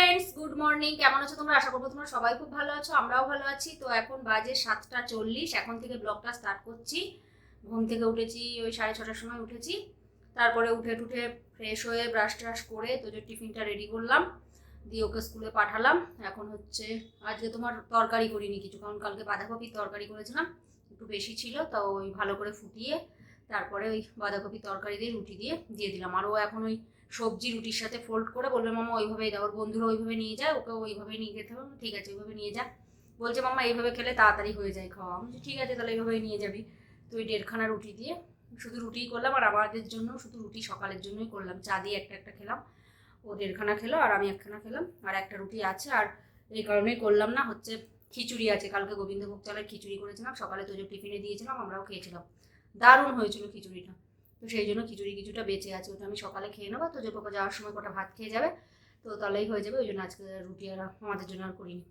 Friends good morning কেমন আছো তোমরা? আশা করব তোমরা সবাই খুব ভালো আছো, আমরাও ভালো আছি। তো এখন বাজে সাতটা চল্লিশ, এখন থেকে ব্লগটা স্টার্ট করছি। ঘুম থেকে উঠেছি, ওই সাড়ে ছটার সময় উঠেছি। তারপরে উঠে টুঠে ফ্রেশ হয়ে ব্রাশ ট্রাশ করে তোজোর টিফিনটা রেডি করলাম, দিয়ে ওকে স্কুলে পাঠালাম। এখন হচ্ছে আজকে তোমার তরকারি করিনি কিছু, কারণ কালকে বাঁধাকপির তরকারি করেছিলাম, একটু বেশি ছিল, তো ওই ভালো করে ফুটিয়ে তারপরে ওই বাঁধাকপির তরকারি দিয়ে রুটি দিয়ে দিয়ে দিলাম। আর ও এখন ওই সবজি রুটির সাথে ফোল্ড করে বলবে, মামা, ওইভাবেই দাও। ওর বন্ধুরা ওইভাবে নিয়ে যায়, ওকে ওইভাবেই নিয়ে যেতে হবে। ঠিক আছে, ওইভাবে নিয়ে যা। বলছে, মামা, এইভাবে খেলে তাড়াতাড়ি হয়ে যায় খাওয়া। আমি ঠিক আছে, তাহলে এইভাবেই নিয়ে যাবি। তো ওই দেড়খানা রুটি দিয়ে শুধু রুটিই করলাম, আর আমাদের জন্য শুধু রুটি সকালের জন্যই করলাম। চা দিয়ে একটা একটা খেলাম। ও দেড়খানা খেলো, আর আমি একখানা খেলাম, আর একটা রুটি আছে। আর এই কারণেই করলাম না, হচ্ছে খিচুড়ি আছে। কালকে গোবিন্দভোগ চালের খিচুড়ি করেছিলাম, সকালে তোজো টিফিনে দিয়েছিলাম, আমরাও খেয়েছিলাম। দারুণ হয়েছিল খিচুড়িটা। তো সেই জন্য খিচুড়ি কিছুটা বেঁচে আছে, ওটা আমি সকালে খেয়ে নেব। তো যে পাপা যাওয়ার সময় কটা ভাত খেয়ে যাবে, তো তাহলেই হয়ে যাবে, ওই জন্য আজকে রুটি আর আমাদের জন্য আর করিনি।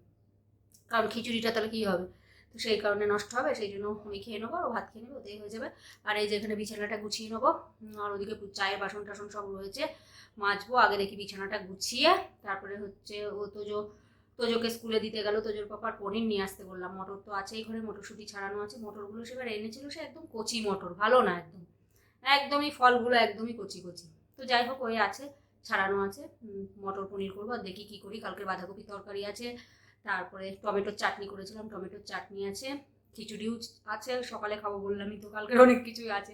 কারণ খিচুড়িটা তাহলে কী হবে? তো সেই কারণে নষ্ট হবে, সেই জন্য আমি খেয়ে নেব ভাত খেয়ে নেব, ওতেই হয়ে যাবে। আর এই যে এখানে বিছানাটা গুছিয়ে নেব আর ওদিকে চায়ের বাসন টাসন সব রয়েছে, মাজবো, আগে দেখি বিছানাটা গুছিয়ে, তারপরে হচ্ছে ও তোজো, তোজোকে স্কুলে দিতে গেল, তোজোর পাপার পনির নিয়ে আসতে বললাম। মটর তো আছেই ঘরে, মটরশুঁটি ছাড়ানো আছে, মটরগুলো সেবার এনেছিল সে একদম কচি মটর, ভালো না একদম। একদমই ফলগুলো একদমই কচি কচি। তো যাই হোক, ওই আছে, ছাড়ানো আছে। মটর পনির করব, আর দেখি কী করি। কালকে বাঁধাকপি তরকারি আছে, তারপরে টমেটোর চাটনি করেছিলাম, টমেটোর চাটনি আছে, খিচুড়িও আছে, সকালে খাব বললামই তো কালকে অনেক কিছুই আছে।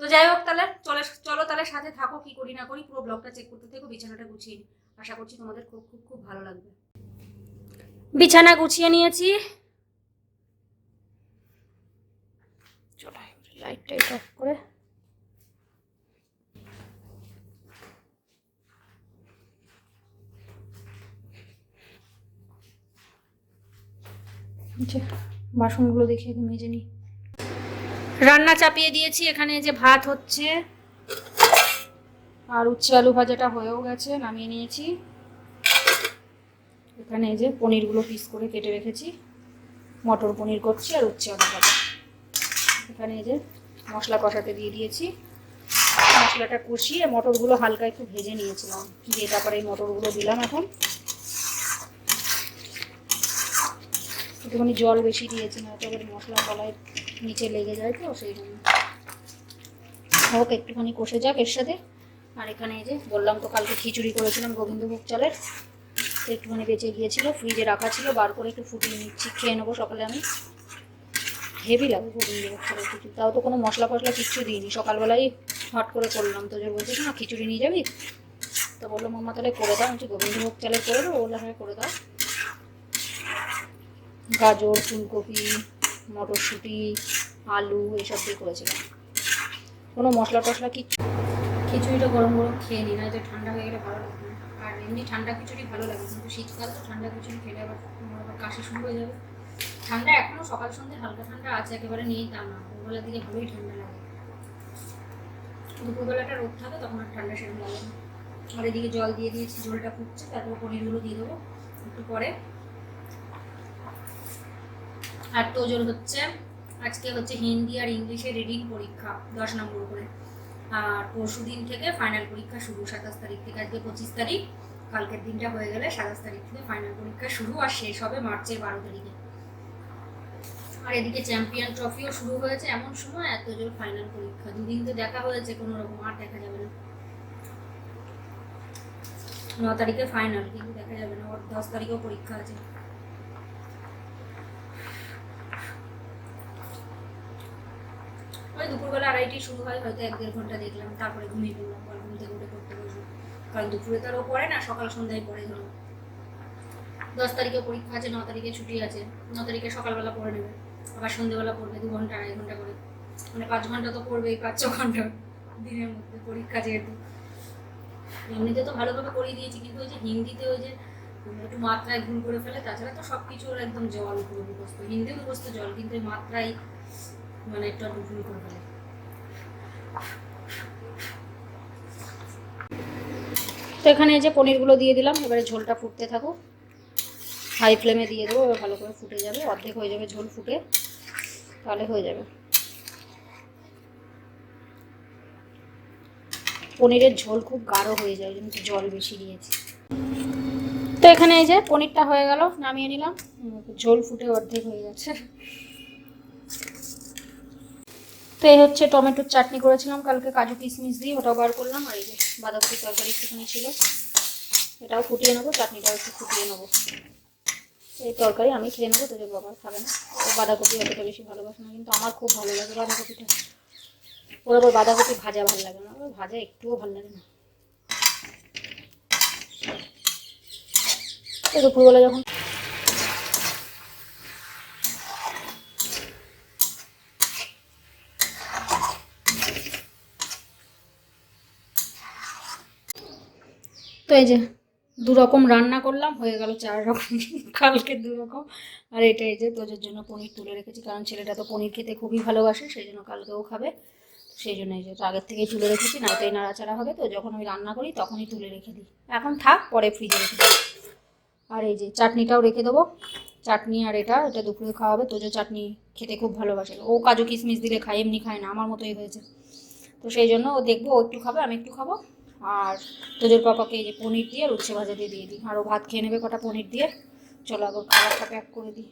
তো যাই হোক, তাহলে চলে, চলো তাহলে সাথে থাকো, কি করি না করি, পুরো ব্লগটা চেক করতে থেকো, বিছানাটা গুছিয়ে। আশা করছি তোমাদের খুব খুব খুব ভালো লাগবে। বিছানা গুছিয়ে নিয়েছি। চলো লাইট টাইট অফ করে। বাসনগুলো দেখে মেজে নিই। রান্না চাপিয়ে দিয়েছি, এখানে যে ভাত হচ্ছে। আর উচ্ছে আলু ভাজাটা হয়েও গেছে, নামিয়ে নিয়েছি। এখানে এই যে পনিরগুলো পিস করে কেটে রেখেছি। মটর পনির করছি আর উচ্ছে আলু ভাজা। এখানে এই যে মশলা কষাতে দিয়ে দিয়েছি। মশলাটা কষিয়ে মটরগুলো হালকা একটু ভেজে নিয়েছিলাম। দিয়ে তারপরে এই মটরগুলো দিলাম এখন। একটুখানি জল বেশি দিয়েছি, না তো এবার মশলা কলায় নিচে লেগে যায় তো, সেই জন্য। হোক, একটুখানি কষে যাক এর সাথে। আর এখানে এই যে বললাম তো, কালকে খিচুড়ি করেছিলাম গোবিন্দভোগ চালের। তো একটুখানি বেঁচে গিয়েছিল ফ্রিজে রাখা ছিল, বার করে একটু ফুটিয়ে নিচ্ছি, খেয়ে নেব সকালে আমি। হেভি লাগে গোবিন্দভোগ চালের খিচুড়ি, তাও তো কোনো মশলা ফসলা কিচ্ছু দিইনি। সকালবেলাই হট করে করলাম তো, যে বলছিস না, খিচুড়ি নিয়ে যাবি? তো বলল মামা তাহলে করে দাও। আমি গোবিন্দভোগ চালের করে দেবো? বলল হ্যাঁ করে দাও। গাজর, ফুলকপি, মটরশুঁটি, আলু এসব দিয়ে করেছিলাম। কোনো মশলা টশলা কিচ্ছু খিচুড়িটা গরম গরম খেয়ে নিই না যে ঠান্ডা হয়ে গেলে ভালো লাগবে না। আর এমনি ঠান্ডা খিচুড়ি ভালো লাগে কিন্তু শীতকাল তো ঠান্ডা খিচুড়ি খেলে আবার কাশি শুরু হয়ে যাবে। ঠান্ডা এখনও সকাল সন্ধ্যে হালকা ঠান্ডা আছে, একেবারে নেই তা না। ভোরবেলার দিকে ভালোই ঠান্ডা লাগে। দুপুরবেলাটা রোদ থাকে, তখন আর ঠান্ডা সেরকম লাগে আর এদিকে জল দিয়ে দিয়েছি জলটা ফুটছে, তারপর পনিরগুলো দিয়ে দেবো। একটু পরে আর তোজোর হচ্ছে, আজকে হচ্ছে হিন্দি আর ইংলিশে রিডিং পরীক্ষা, দশ নম্বর করে। আর পরশু দিন থেকে ফাইনাল পরীক্ষা শুরু, সাতাশ তারিখ থেকে, আজকে পঁচিশ তারিখ। কালকের দিনটা হয়ে গেলে সাতাশ তারিখ থেকে ফাইনাল পরীক্ষা শুরু আর শেষ হবে মার্চের বারো তারিখে। আর এদিকে চ্যাম্পিয়ন ট্রফিও শুরু হয়েছে এমন সময় এত জোর ফাইনাল পরীক্ষা। দুদিন তো দেখা হয়েছে, কোনো রকম আর দেখা যাবে না। ন তারিখে ফাইনাল কিন্তু দেখা যাবে না। ওর দশ তারিখেও পরীক্ষা আছে। ওই দুপুরবেলা আড়াইটি শুরু হয়, হয়তো এক দেড় ঘণ্টা দেখলাম, তারপরে ঘুমিয়ে পড়লাম, পরে ঘুম থেকে উঠে পড়তে বসবো কারণ দুপুরে তো আর ও পড়ে না, সকাল সন্ধ্যায় পড়ে ধরো। দশ তারিখে পরীক্ষা আছে, ন তারিখে ছুটি আছে, ন তারিখে সকালবেলা পড়ে নেবে, আবার সন্ধ্যেবেলা পড়বে, দু ঘণ্টা, আড়াই ঘণ্টা করে। মানে পাঁচ ঘণ্টা তো পড়বেই, পাঁচ, ছ ঘণ্টা দিনের মধ্যে পরীক্ষা যেহেতু। এমনিতে তো ভালোভাবে করিয়ে দিয়েছি, কিন্তু ওই যে হিন্দিতে ওই যে একটু মাত্রায় ভুল করে ফেলে, তাছাড়া তো সব কিছু একদম জল পুরো মুখস্থ হিন্দিও মুখস্থ জল, কিন্তু এই মাত্রায় মানে একটু করে ফেলে তো এখানে যে পনিরগুলো দিয়ে দিলাম, এবারে ঝোলটা ফুটতে থাকুক। হাই ফ্লেমে দিয়ে দেবো, এবার ভালো করে ফুটে যাবে, অর্ধেক হয়ে যাবে ঝোল ফুটে। তাহলে হয়ে যাবে। পনিরের ঝোল খুব গাঢ় হয়ে যায় কিন্তু জল বেশি দিয়েছি। তো এখানে এই যে পনিরটা হয়ে গেল, নামিয়ে নিলাম। ঝোল ফুটে অর্ধেক হয়ে গেছে তো এই হচ্ছে টমেটোর চাটনি করেছিলাম, কালকে কাজু কিশমিশ দিয়ে ওটাও বার করলাম, আর এই যে বাঁধাকপি তরকারি একটুখানি ছিল। এটাও ফুটিয়ে নেব, চাটনিটাও একটু ফুটিয়ে নেব। এই তরকারি আমি খেয়ে নেব, তোদের বাবা খাবে না। বাঁধাকপি অতটা বেশি ভালোবাসে না, কিন্তু আমার খুব ভালো লাগে বাঁধাকপিটা। ওর আবার বাঁধাকপি ভাজা ভালো লাগে না, ওর ভাজা একটুও ভালো লাগে না। দুপুরবেলা যখন এই যে দু রকম রান্না করলাম, হয়ে গেল চার রকম, কালকে দু রকম আর এটা এই যে তোজের জন্য পনির তুলে রেখেছি, কারণ ছেলেটা তো পনির খেতে খুবই ভালোবাসে, সেই জন্য কালকেও খাবে। সেই জন্য এই যে তো আগের থেকেই তুলে রেখেছি না তো এই নাড়াচাড়া হবে তো, যখন আমি রান্না করি তখনই তুলে রেখে দিই। এখন থাক, পরে ফ্রিজে রেখে দিই। আর এই যে চাটনিটাও রেখে দেবো। চাটনি আর এটা এটা দুপুরে খাওয়া হবে তোজো চাটনি খেতে খুব ভালোবাসে। ও কাজু কিশমিশ দিলে খায়, এমনি খায় না, আমার মতোই হয়েছে। তো সেই জন্য ও দেখব, ও একটু খাবে, আমি একটু খাব। আর তোদের পাপাকে এই যে পনির দিয়ে আর উচ্ছে ভাজা দিয়ে দিয়ে দিই। আর ও ভাত খেয়ে নেবে কটা পনির দিয়ে। চলো আবার খাবারটা প্যাক করে দিই।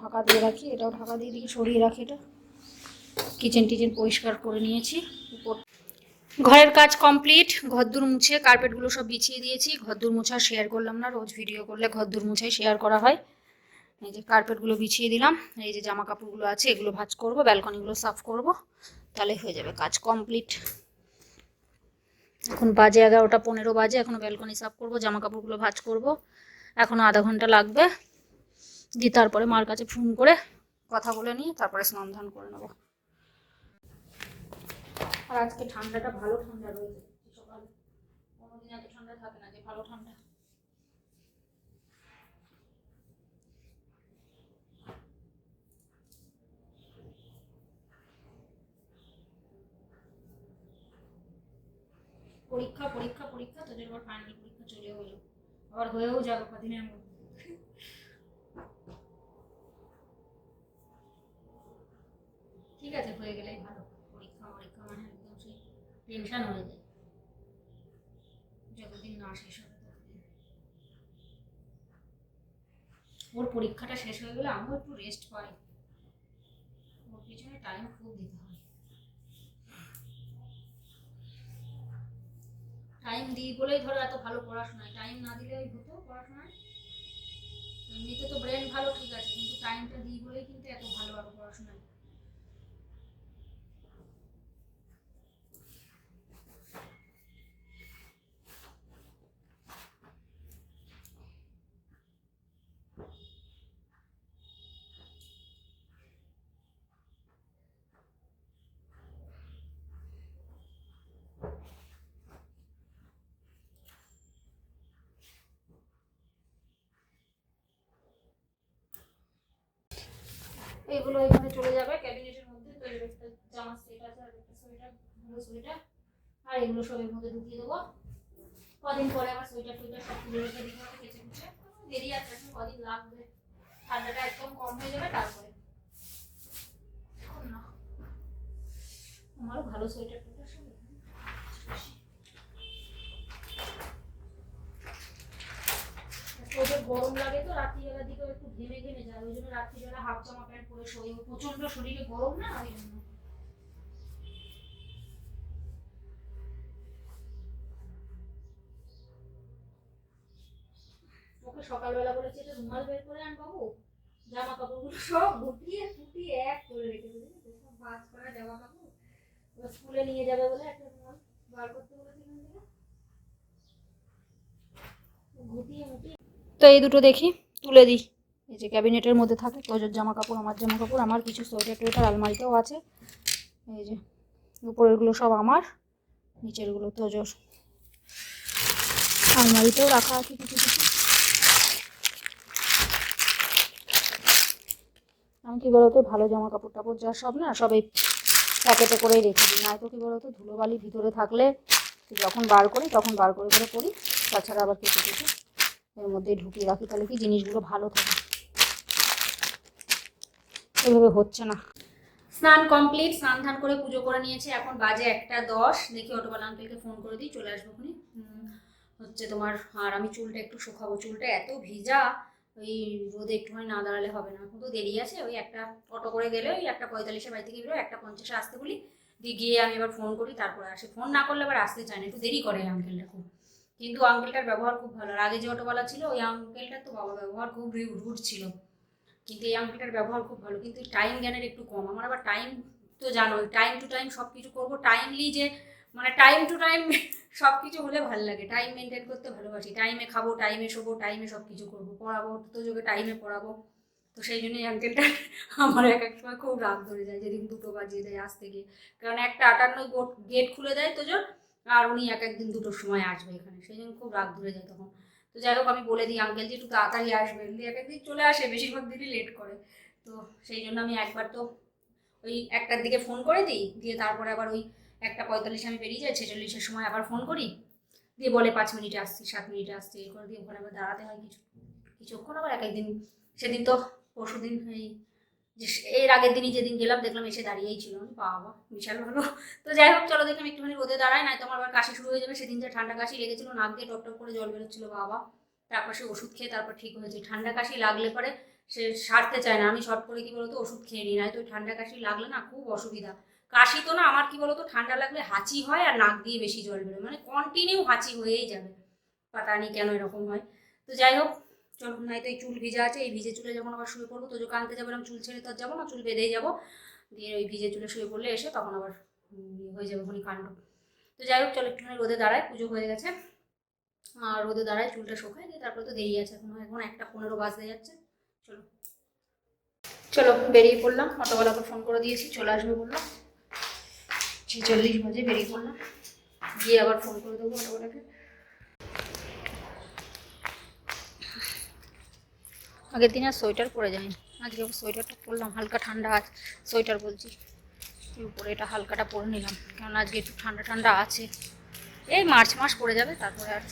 ঢাকা দিয়ে রাখি, এটাও ঢাকা দিয়ে দিই, সরিয়ে রাখি এটা। কিচেন টিচেন পরিষ্কার করে নিয়েছি, উপর ঘরের কাজ কমপ্লিট ঘরদুর মুছে কার্পেটগুলো সব বিছিয়ে দিয়েছি। ঘরদুর মুছা শেয়ার করলাম না, রোজ ভিডিও করলে ঘরদুর মুছাই শেয়ার করা হয়। এই যে কার্পেটগুলো বিছিয়ে দিলাম, এই যে জামা কাপড়গুলো আছে, এগুলো ভাজ করব ব্যালকনিগুলো সাফ করব, তাহলে হয়ে যাবে কাজ কমপ্লিট এখন বাজে এগারোটা, পনেরো বাজে, এখন ব্যালকনি সাফ করব জামা কাপড়গুলো ভাজ করব। এখনও আধা ঘণ্টা লাগবে। দিয়ে তারপরে মার কাছে ফোন করে কথা বলে নিয়ে তারপরে স্নান ধান করে নেব। আর আজকে ঠান্ডাটা ভালো ঠান্ডা রয়েছে। সকাল কোনোদিন এত ঠান্ডা থাকে না যে ভালো ঠান্ডা। পরীক্ষা পরীক্ষা পরীক্ষা, তোদের এবার ফাইনাল পরীক্ষা চলেও গেলো আবার হয়েও যাবে কদিনের মধ্যে। ঠিক আছে, হয়ে গেলেই ভালো। পরীক্ষা পরীক্ষা মানে একদম সেই টেনশন হয়ে যায়। যতদিন না শেষ হবে ওর পরীক্ষাটা শেষ হয়ে গেলে আমিও একটু রেস্ট পাই। ওর পিছনে টাইম খুব দিতে হয় টাইম দিই বলেই ধরো এত ভালো পড়াশোনায়। টাইম না দিলে ওই হতো পড়াশোনায়। এমনিতে তো ব্রেন ভালো ঠিক আছে, কিন্তু টাইমটা দিই বলেই কিন্তু এত ভালো আরও পড়াশোনায়। এগুলো এখানে চলে যাবে, ক্যাবিনেটের মধ্যে তো এর একটা জামা সেট আছে আর একটা সোয়েটার, ভালো সোয়েটার। আর এগুলো সব এর মধ্যে ঢুকিয়ে দেবো। কদিন পরে আবার সোয়েটার টোয়েটার সব তুলে রেখে দিতে হবে, কেচে কুচে। দেরি আছে কদিন লাগবে। ঠান্ডাটা একদম কম হয়ে যাবে, তারপরে। আমারও ভালো সোয়েটার টোয়েটার সব। প্রচুর গরম লাগে তো রাত্রিবেলার দিকে একটু ঘেমে ঘেমে যায় ওই জন্য রাত্রিবেলা হাফ জামা প্যান্ট পরে ও প্রচণ্ড শরীরে গরম না? ওই জন্য ওকে সকালবেলা বলেছে, এটা রুমাল বের করে আন বাবু। জামা কাপড়গুলো সব গুটিয়ে ফুটিয়ে এক করে রেখে দিয়েছে সব ভাঁজ করা জামা কাপড়। স্কুলে নিয়ে যাবে বলে একটা রুমাল বার করতে বলেছে তো এই দুটো দেখি, তুলে দিই। এই যে ক্যাবিনেটের মধ্যে থাকে তোজোর জামা কাপড় আমার জামা কাপড় আমার কিছু সোয়েটার টোয়েটার আলমারিতেও আছে। এই যে উপরেরগুলো সব আমার, নিচেরগুলো তোজোর আলমারিতেও রাখা আছে কিছু কিছু। আমি কি বলতো, ভালো জামা কাপড় টাপড় যা সব না, সব এই প্যাকেটে করেই রেখে দিই। নয়তো কি বলতো, ধুলোবালি ভিতরে থাকলে যখন বার করি, তখন বার করে করে পরি। তাছাড়া আবার কিছু কিছু এর মধ্যে ঢুকিয়ে রাখি। তাহলে কি জিনিসগুলো ভালো থাকে? এভাবে হচ্ছে না। স্নান কমপ্লিট, স্নান ধান করে পুজো করে নিয়েছে। এখন বাজে একটা দশ। দেখি অটোবালা আঙ্কেলকে ফোন করে দিই, চলে আসব খুনি হচ্ছে তোমার, আর আমি চুলটা একটু শুকাবো। চুলটা এত ভিজা, ওই রোদে একটুখানি না দাঁড়ালে হবে না। তো দেরি আছে, ওই একটা অটো করে গেলে ওই একটা পঁয়তাল্লিশে বাড়ি থেকে বেরো একটা পঞ্চাশে আসতে বলি। দিয়ে গিয়ে আমি এবার ফোন করি, তারপরে আসি। ফোন না করলে আবার আসতে চায় না, একটু দেরি করে আঙ্কেলটা খুব। কিন্তু আঙ্কেলটার ব্যবহার খুব ভালো। আর আগে যে অটোওয়ালা ছিল, ওই আঙ্কেলটার তো বাবা ব্যবহার খুব রুট ছিল। কিন্তু এই আঙ্কেলটার ব্যবহার খুব ভালো, কিন্তু টাইম জ্ঞানের একটু কম। আমার আবার টাইম তো জানোই টাইম টু টাইম সব কিছু করব টাইমলি যে মানে টাইম টু টাইম সব কিছু হলে ভালো লাগে। টাইম মেনটেন করতে ভালোবাসি। টাইমে খাব টাইমে শোবো টাইমে সব কিছু করব। পড়াবো তো যোগে টাইমে পড়াবো। তো সেই জন্যই আঙ্কেলটা আমার এক এক সময় খুব রাগ ধরে যায়, যেদিন দুটো বাজিয়ে দেয় আসতে গিয়ে কারণ একটা আটান্ন গেট খুলে দেয় তো জোর আর উনি এক একদিন দুটোর সময় আসবে এখানে। সেই জন্য খুব রাগ ধরে যায় তখন। তো যাই হোক, আমি বলে দিই আঙ্কেল যে একটু তাড়াতাড়ি আসবেন দিয়ে এক একদিন চলে আসে, বেশিরভাগ দিনই লেট করে। তো সেই জন্য আমি একবার তো ওই একটার দিকে ফোন করে দিই, দিয়ে তারপরে আবার ওই একটা পঁয়তাল্লিশে আমি বেরিয়ে যাই, ছেচল্লিশের সময় আবার ফোন করি। দিয়ে বলে, পাঁচ মিনিটে আসছি, সাত মিনিটে আসছি, এই করে দিয়ে ওখানে আবার দাঁড়াতে হয় কিছু, কিছুক্ষণ আবার এক একদিন। সেদিন তো পরশু দিন এই এর আগের দিনই যেদিন গেলাম, দেখলাম এসে দাঁড়িয়েই ছিল। বাবা, বিশাল ভালো তো যাই হোক, চলো দেখলাম একটুখানি রোদে দাঁড়ায় নাই তোমার আবার কাশি শুরু হয়ে যাবে। সেদিন যে ঠান্ডা কাশি লেগেছিল, নাক দিয়ে টপ টপ করে জল বেরোচ্ছিল, বাবা। তারপর সে ওষুধ খেয়ে তারপর ঠিক হয়েছে। ঠান্ডা কাশি লাগলে পরে সে সারতে চায় না। আমি শর্ট করে কি বলতো, ওষুধ খেয়ে নিই, নয়তো ওই ঠান্ডা কাশি লাগলে না খুব অসুবিধা। কাশি তো না, আমার কি বলতো, ঠান্ডা লাগলে হাঁচি হয় আর নাক দিয়ে বেশি জল বেরোয়। মানে কন্টিনিউ হাঁচি হয়েই যাবে। পাতা নেই কেন এরকম হয়। তো যাই হোক চলো তো এই চুল ভিজা আছে, এই ভিজে চুলে যখন আবার শুয়ে পড়ব তো যখন আনতে যাব চুল ছেড়ে তো যাব না, চুল বেঁধেই যাব। দিয়ে ওই ভিজে চুলে শুয়ে পড়লে এসে তখন আবার ইয়ে হয়ে যাবে ওখানে কাণ্ড তো যাই হোক, চলো একটুখানি রোদে দাঁড়ায় পুজো হয়ে গেছে। আর রোদে দাঁড়ায় চুলটা শুকায় দিয়ে তারপরে তো দেরি আছে এখন এখন একটা পনেরো বাজতে যাচ্ছে। চলো। চলো, বেরিয়ে পড়লাম, অটোওয়ালাকে ফোন করে দিয়েছি, চলে আসবে বললাম ছেচল্লিশ বাজে বেরিয়ে পড়লাম। গিয়ে আবার ফোন করে দেবো অটোওয়ালাকে। আগের দিন আর সোয়েটার পরে যায়নি আজকে সোয়েটারটা পরলাম, হালকা ঠান্ডা আছে সোয়েটার বলছি। উপরে এটা হালকাটা পরে নিলাম কারণ আজকে একটু ঠান্ডা ঠান্ডা আছে। এই মার্চ মাস পরে যাবে, তারপরে আর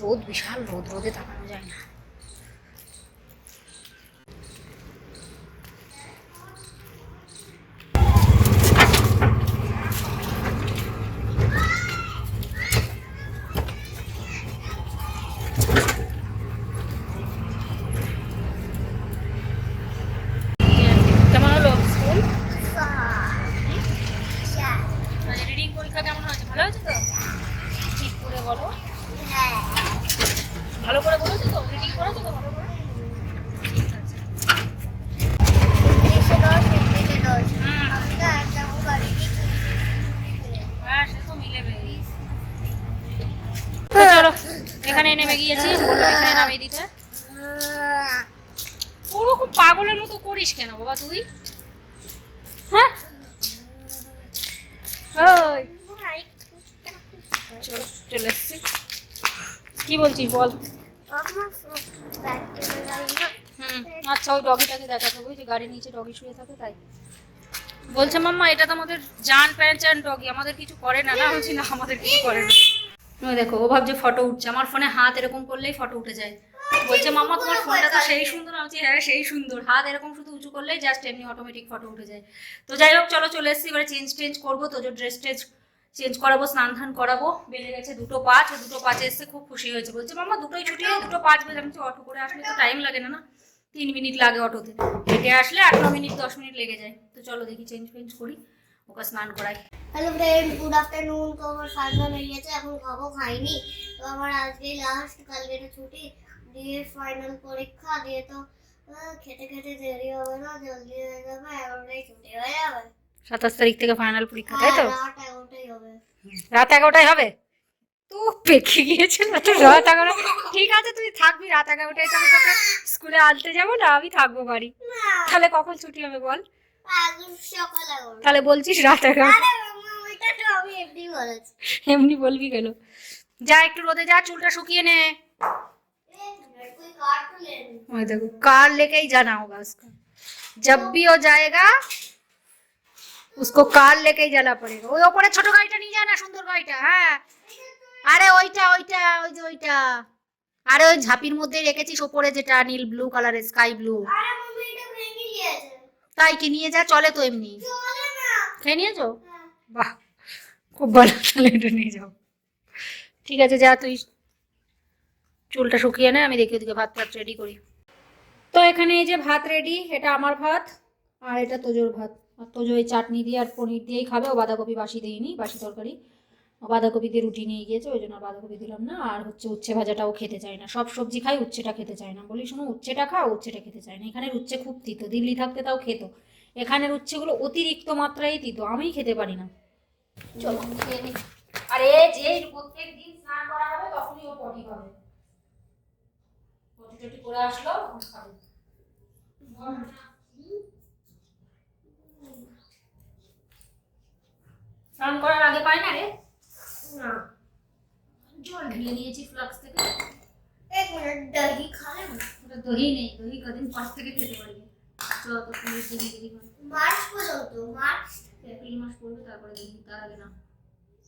রোদ, বিশাল রোদ, রোদে তাকানো যায় না কেমন হলো স্কুল রিডিং পরীক্ষা কেমন হয়েছে ভালো হয়েছে তো ঠিক করে বলো ভালো করে বলেছ তো রিডিং করেছ তো ভালো করে ঠিক আছে হ্যাঁ সে তো মিলেবে তো চলো এখানে নেমে গিয়েছি বলল এখানে নামিয়ে দিতে ওরকম পাগলের মতো করিস কেন বাবা তুই হ্যাঁ ওই চল এসছি কি বলছিস বল? হুম আচ্ছা ওই ডগিটাকে দেখাতে ওই যে গাড়ি নিচে ডগি শুয়ে থাকে তাই। বলছে মাম্মা এটা তো আমাদের জান প্যাঁচান ডগি আমাদের কিছু করে না না বলছি না আমাদের কিছু করে না। দেখো ও ভাবছে ফটো উঠছে আমার ফোনে হাত এরকম করলেই ফটো উঠে যায়। বলছে মাম্মা তোমার ফোনটা তো সেই সুন্দর আমি হ্যাঁ সেই সুন্দর হাত এরকম শুধু উঁচু করলেই জাস্ট এমনি অটোমেটিক ফটো উঠে যায়। তো যাই হোক চলো চলে এসেছি এবারে চেঞ্জ টেঞ্জ করব তো ড্রেস টেস চেঞ্জ করাবো, স্নান ধান করাবো বেড়ে গেছে দুটো পাঁচ দুটো পাঁচে এসে খুব খুশি হয়েছে। বলছে মাম্মা দুটোই ছুটি দুটো পাঁচ বেজে আমি অটো করে আসলে তো টাইম লাগে না না? তিন মিনিট লাগে অটোতে। হেঁটে আসলে আট ন মিনিট, দশ মিনিট লেগে যায়। তো চলো দেখি চেঞ্জ ফেঞ্জ করি, ওকে স্নান করাই। হ্যালো ফ্রেন্ড গুড আফটারনুন তো আমার ফাইনাল হয়ে গেছে এখন খাব খাইনি। তো আমার আজকে লাস্ট কালকে ছুটি। দিয়ে ফাইনাল পরীক্ষা, দিয়ে তো খেতে খেতে দেরি হবে না, জলদি হয়ে যাবে, এগারোটায় ছুটি হয়ে যাবে। সাতাশ তারিখ থেকে ফাইনাল পরীক্ষা তাই তো হ্যাঁ, রাত এগারোটাই হবে রাত এগারোটায় হবে তো পেকে গিয়েছে না তো রাত এগারো ঠিক আছে তুই থাকবি রাত এগারোটায় তো আমি তোকে স্কুলে আনতে যাবো না আমি থাকবো বাড়ি তাহলে কখন ছুটি হবে বল আজ সকাল এগারোটা তাহলে বলছিস রাত এগারো আরে মামা ওইটা তো আমি এমনি বলেছি এমনি বলবি কেন যা একটু রোদে যা চুলটা শুকিয়ে নে ए, कोई कार तो ले ली। ওই দেখো कार लेके ही जाना होगा उसका जब भी वो जाएगा उसको कार लेके ही जाना पड़ेगा ওই ওপরে ছোট গাড়িটা নিয়ে যায় না সুন্দর গাড়িটা হ্যাঁ আরে ওইটা ওইটা ওই যে ওইটা আরে ওই ঝাঁপির মধ্যে রেখেছিস ওপরে যেটা নীল ব্লু কালারের স্কাই ব্লু আরে মামা এটা ভেঙে গিয়েছে তাই কি নিয়ে যা চলে তো এমনি চলে না খেয়ে নিয়েছো হ্যাঁ। বাহ খুব ভালো তাহলে এটা নিয়ে যাও ঠিক আছে যা তুই চুলটা শুকিয়ে নে আমি দেখি ওদিকে ভাত ভাত রেডি করি তো এখানে এই যে ভাত রেডি এটা আমার ভাত আর এটা তোজোর ভাত আর তোজো এই চাটনি দিয়ে আর পনির দিয়েই খাবে, ও বাঁধাকপি বাসি দিইনি বাসি তরকারি। ও বাঁধাকপি দিয়ে রুটি নিয়ে গিয়েছে, ওই জন্য বাঁধাকপি দিলাম না। আর হচ্ছে উচ্ছে ভাজাটাও খেতে চায় না। সব সবজি খাই উচ্ছেটা খেতে চায় না। বলি, শোনো, উচ্ছেটা খাও, উচ্ছেটা খেতে চায় না। এখানের উচ্ছে খুব তিতো। দিল্লি থাকতে তাও খেত। এখানের উচ্ছেগুলো অতিরিক্ত মাত্রায় তিতো। আমি খেতে পারি না। চলো আর এ যে প্রত্যেক দিন স্নান করা হবে, তখনই ও পটি পটি টটি করে আসলো খাবে। স্নান করার আগে পায় না রে? না। জল ঢেলে নিয়েছি ফ্লাক্স থেকে। এক মিনিট দহি খাবেন ওটা দহি নেই দহি কদিন পাশ থেকে খেতে পারবে চল তো পুলিশ দেরি দেরি মার্চ পর্যন্ত মার্চ। এপ্রিল মাস পড়বে তারপরে দেখি তার আগে না।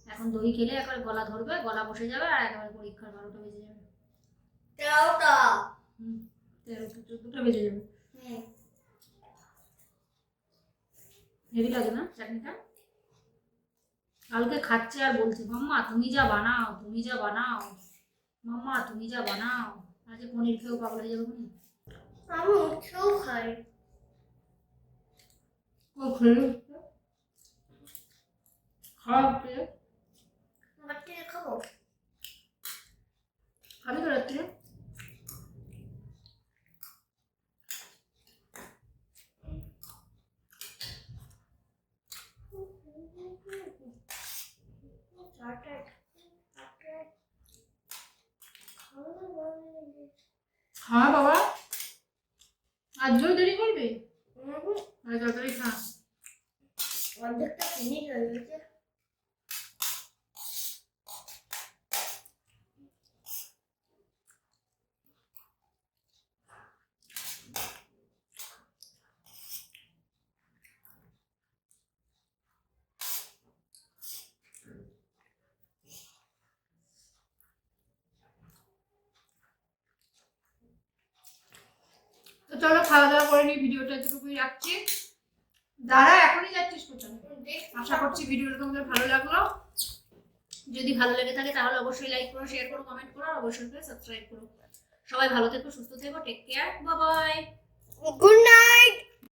এখন দহি খেলে একবার গলা ধরবে গলা বসে যাবে আর একেবারে পরীক্ষার বারোটা বেজে যাবে। তেরোটা। হুম তেরোটা চোদ্দোটা বেজে যাবে। হ্যাঁ। হেভি লাগে না চাটনিটা? কালকে খাচ্ছে আর বলছে মাম্মা তুমি যা বানাও তুমি যা বানাও। মাম্মা তুমি যা বানাও। আজকে পনির খেয়েও পাগল হয়ে যাবে তুমি আমি উঠেও খাই ও খেয়ে খারাপ খেয়ে আবার থেকে খাব। খাবি তো রাত্রে চারটে চারটে খাব না বলে হ্যাঁ বাবা আজও দেরি করবে হুম আরে তাড়াতাড়ি খা অর্ধেকটা ফিনিশ হয়ে গেছে তো চলো খাওয়া দাওয়া করে নিই ভিডিওটা এতটুকুই রাখছি। দাঁড়া এখনই যাচ্ছিস কোথায়? আশা করছি ভিডিওটা তোমাদের ভালো লাগল। যদি ভালো লেগে থাকে তাহলে অবশ্যই লাইক করো শেয়ার করো কমেন্ট করো আর অবশ্যই সাবস্ক্রাইব করো। সবাই ভালো থেকো সুস্থ থেকো take care bye bye good night